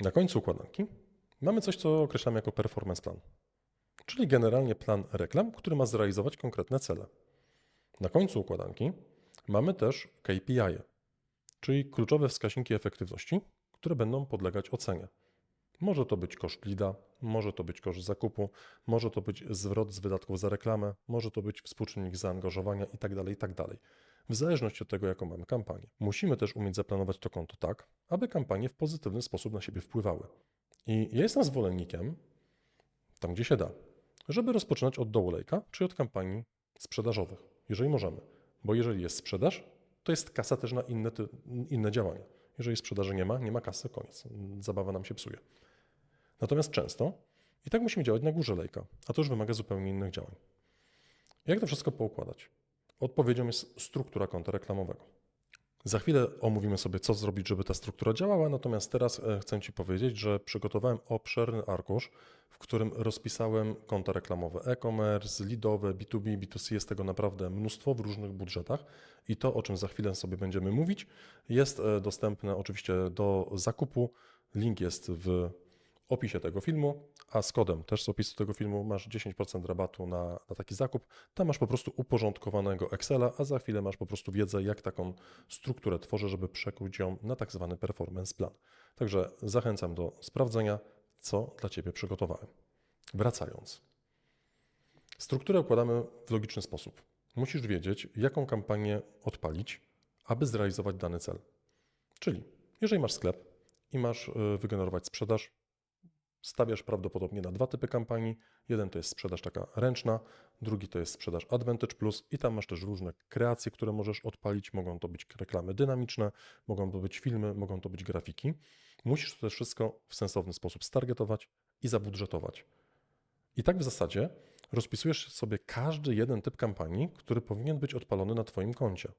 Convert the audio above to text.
Na końcu układanki mamy coś, co określamy jako performance plan, czyli generalnie plan reklam, który ma zrealizować konkretne cele. Na końcu układanki mamy też KPI, czyli kluczowe wskaźniki efektywności, które będą podlegać ocenie. Może to być koszt lida, może to być koszt zakupu, może to być zwrot z wydatków za reklamę, może to być współczynnik zaangażowania itd. itd. W zależności od tego, jaką mamy kampanię. Musimy też umieć zaplanować to konto tak, aby kampanie w pozytywny sposób na siebie wpływały. I ja jestem zwolennikiem, tam gdzie się da, żeby rozpoczynać od dołu lejka, czyli od kampanii sprzedażowych, jeżeli możemy. Bo jeżeli jest sprzedaż, to jest kasa też na inne, inne działania. Jeżeli sprzedaży nie ma, nie ma kasy, koniec. Zabawa nam się psuje. Natomiast często i tak musimy działać na górze lejka, a to już wymaga zupełnie innych działań. Jak to wszystko poukładać? Odpowiedzią jest struktura konta reklamowego. Za chwilę omówimy sobie, co zrobić, żeby ta struktura działała, natomiast teraz e, chcę Ci powiedzieć, że przygotowałem obszerny arkusz, w którym rozpisałem konta reklamowe e-commerce, leadowe, B2B, B2C. Jest tego naprawdę mnóstwo w różnych budżetach i to, o czym za chwilę sobie będziemy mówić, jest e, dostępne oczywiście do zakupu. Link jest w opisie tego filmu, a z kodem też z opisu tego filmu masz 10% rabatu na, na taki zakup. Tam masz po prostu uporządkowanego Excela, a za chwilę masz po prostu wiedzę, jak taką strukturę tworzę, żeby przekuć ją na tak zwany performance plan. Także zachęcam do sprawdzenia, co dla Ciebie przygotowałem. Wracając. Strukturę układamy w logiczny sposób. Musisz wiedzieć, jaką kampanię odpalić, aby zrealizować dany cel. Czyli, jeżeli masz sklep i masz y, wygenerować sprzedaż, stawiasz prawdopodobnie na dwa typy kampanii. Jeden to jest sprzedaż taka ręczna, drugi to jest sprzedaż Advantage Plus i tam masz też różne kreacje, które możesz odpalić. Mogą to być reklamy dynamiczne, mogą to być filmy, mogą to być grafiki. Musisz to wszystko w sensowny sposób stargetować i zabudżetować. I tak w zasadzie rozpisujesz sobie każdy jeden typ kampanii, który powinien być odpalony na Twoim koncie.